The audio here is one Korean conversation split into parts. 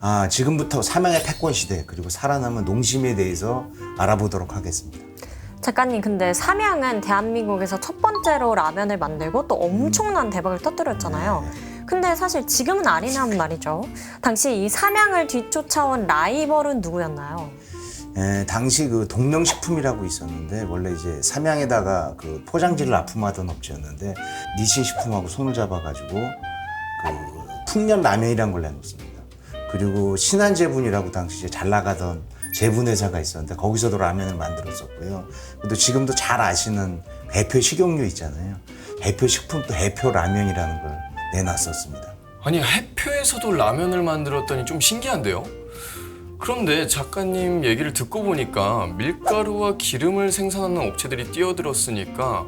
아, 지금부터 삼양의 패권 시대 그리고 살아남은 농심에 대해서 알아보도록 하겠습니다. 작가님 근데 삼양은 대한민국에서 첫 번째로 라면을 만들고 또 엄청난 대박을 터뜨렸잖아요. 근데 사실 지금은 아니란 말이죠. 당시 이 삼양을 뒤쫓아온 라이벌은 누구였나요? 에, 당시 그 동명식품이라고 있었는데 원래 이제 삼양에다가 그 포장지를 납품하던 업체였는데 니신식품하고 손을 잡아가지고 그 풍년 라면이란 걸 내놓습니다. 그리고 신한제분이라고 당시 이제 잘 나가던 제분 회사가 있었는데 거기서도 라면을 만들었었고요. 또 지금도 잘 아시는 대표 식용유 있잖아요. 대표 식품도 대표 라면이라는 걸 내놨었습니다. 아니 해표에서도 라면을 만들었다니 좀 신기한데요. 그런데 작가님 얘기를 듣고 보니까 밀가루와 기름을 생산하는 업체들이 뛰어들었으니까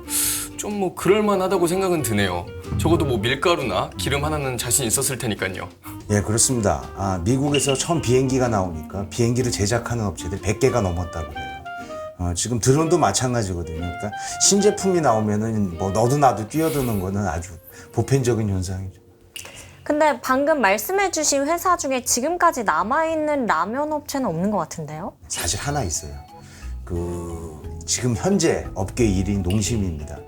좀 뭐 그럴만하다고 생각은 드네요. 적어도 뭐 밀가루나 기름 하나는 자신 있었을 테니까요. 예, 그렇습니다. 아, 미국에서 처음 비행기가 나오니까 비행기를 제작하는 업체들이 100개가 넘었다고 해요. 어, 지금 드론도 마찬가지거든요. 그러니까 신제품이 나오면은 뭐 너도 나도 뛰어드는 거는 아주 보편적인 현상이죠. 근데 방금 말씀해주신 회사 중에 지금까지 남아있는 라면 업체는 없는 것 같은데요? 사실 하나 있어요. 그 지금 현재 업계 1인 농심입니다.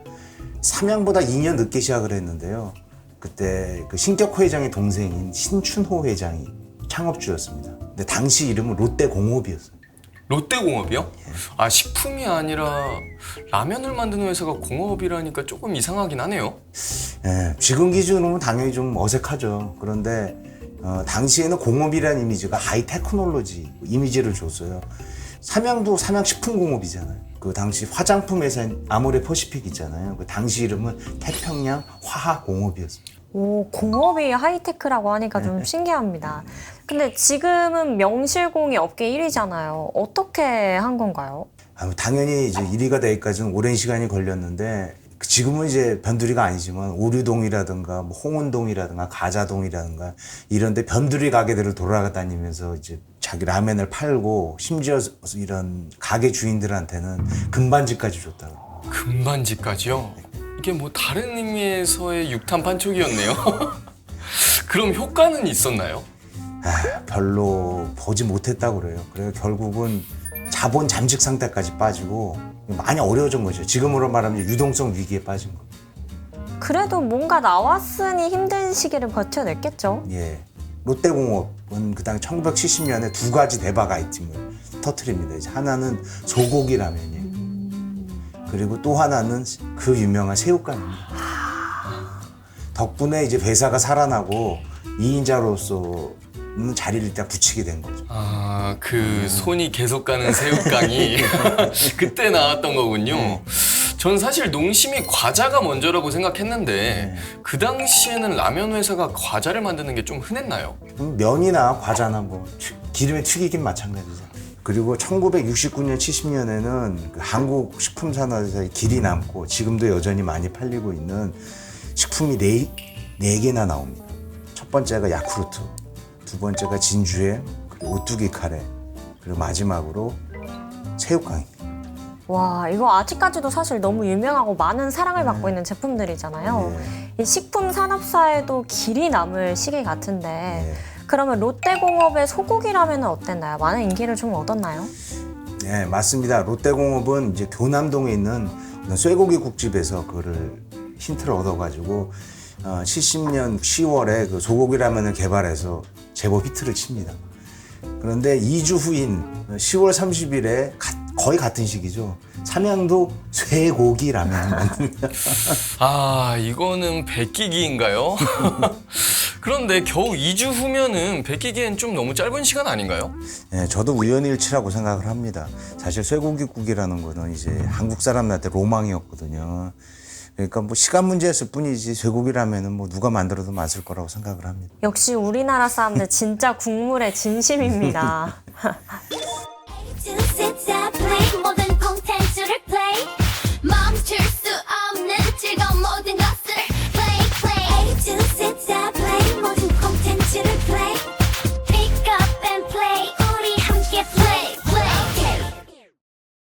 삼양보다 2년 늦게 시작을 했는데요. 그때 그 신격호 회장의 동생인 신춘호 회장이 창업주였습니다. 근데 당시 이름은 롯데공업이었어요. 롯데공업이요? 아 식품이 아니라 라면을 만드는 회사가 공업이라니까 조금 이상하긴 하네요. 예, 지금 기준으로는 당연히 좀 어색하죠. 그런데 어, 당시에는 공업이라는 이미지가 하이 테크놀로지 이미지를 줬어요. 삼양도 삼양식품공업이잖아요. 그 당시 화장품 회사인 아모레 퍼시픽 있잖아요. 그 당시 이름은 태평양 화학공업이었습니다. 오, 공업이 하이테크라고 하니까 좀 신기합니다. 근데 지금은 명실공히 업계 1위잖아요. 어떻게 한 건가요? 아, 당연히 이제 1위가 되기까지는 오랜 시간이 걸렸는데 그 지금은 이제 변두리가 아니지만 오류동이라든가 뭐 홍은동이라든가 가자동이라든가 이런데 변두리 가게들을 돌아다니면서 이제 자기 라면을 팔고 심지어 이런 가게 주인들한테는 금반지까지 줬다고. 금반지까지요? 이게 뭐 다른 의미에서의 육탄 판촉이었네요. 그럼 효과는 있었나요? 아, 별로 보지 못했다고 그래요. 그래서 결국은 자본 잠식 상태까지 빠지고 많이 어려워진 거죠. 지금으로 말하면 유동성 위기에 빠진 거. 그래도 뭔가 나왔으니 힘든 시기를 버텨냈겠죠? 예. 롯데공업은 그 당시 1970년에 두 가지 대박 아이템을 터트립니다. 이제 하나는 소고기 라면이에요. 그리고 또 하나는 그 유명한 새우깡입니다. 덕분에 이제 회사가 살아나고 2인자로서는 자리를 일단 붙이게 된 거죠. 아, 그 손이 계속 가는 새우깡이 그때 나왔던 거군요. 전 사실 농심이 과자가 먼저라고 생각했는데 그 당시에는 라면 회사가 과자를 만드는 게 좀 흔했나요? 음, 면이나 과자나 뭐 튀- 기름에 튀기긴 마찬가지죠. 그리고 1969년, 70년에는 그 한국 식품 산업에서의 길이 남고 지금도 여전히 많이 팔리고 있는 식품이 네, 네 개나 나옵니다. 첫 번째가 야쿠르트, 두 번째가 진주에, 그리고 오뚜기 카레, 그리고 마지막으로 새우깡입니다. 와, 이거 아직까지도 사실 너무 유명하고 많은 사랑을 받고 있는 제품들이잖아요. 이 식품 산업사에도 길이 남을 시기 같은데 네. 그러면 롯데공업의 소고기 라면은 어땠나요? 많은 인기를 좀 얻었나요? 네, 맞습니다. 롯데공업은 이제 교남동에 있는 어떤 쇠고기 국집에서 그거를 힌트를 얻어가지고 어, 70년 10월에 그 소고기 라면을 개발해서 제법 히트를 칩니다. 그런데 2주 후인 10월 30일에 거의 같은 시기죠. 삼양도 쇠고기 라면을 만듭니다. 아, 이거는 베끼기인가요? 그런데 겨우 2주 후면은 베끼기엔 좀 너무 짧은 시간 아닌가요? 예, 저도 우연일치라고 생각을 합니다. 사실 쇠고기국이라는 거는 이제 한국 사람들한테 로망이었거든요. 그러니까 뭐 시간 문제였을 뿐이지 쇠고기라면은 뭐 누가 만들어도 맛을 거라고 생각을 합니다. 역시 우리나라 사람들 진짜 국물에 진심입니다.